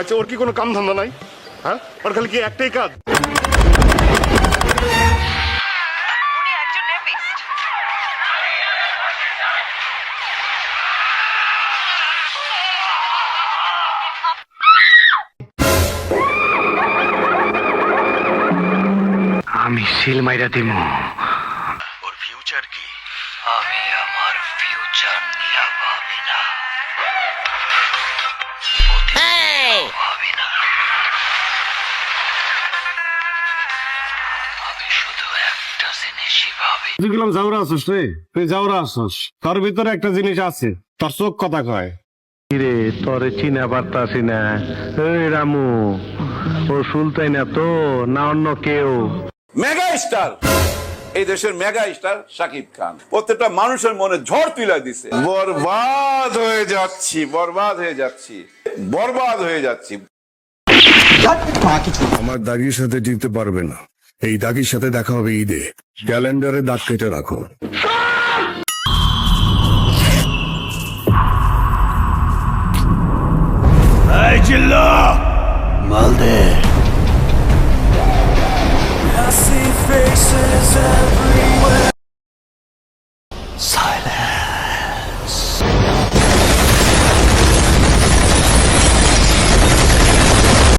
আচ্ছা ওর কি কোনো কাম ধান্দা নাই? হ্যাঁ? ওর খালি কি একটাই কাজ? উনি একজন রেপিস্ট আমি সিল মাইরা দিমু। ওর ফিউচার কি? আমি আমার ফিউচার নিয়ে ভাবি না। ভাবি না। আমি শুধু একটা জিনিসই ভাবি। তুই গেলাম যাওরা আসস রে? তুই যাওরা আসস তোর ভিতরে একটা জিনিস আছে। তোর চোখ কথা কয়। রে তোরে চিনা পারতাছি না। এই রামু ও সুলতাই না তো না অন্য কেউ। মেগা স্টার এই দেশের মেগা স্টার সাকিব খান। প্রত্যেকটা মানুষের মনে ঝড় তুলে দিছে। বরবাদ হয়ে যাচ্ছি বরবাদ হয়ে যাচ্ছি বরবাদ হয়ে যাচ্ছি। আমার দাগির সাথে জিততে পারবে না। এই দাগির সাথে দেখা হবে ঈদে। ক্যালেন্ডারে দাগ কেটে রাখো। মালদে।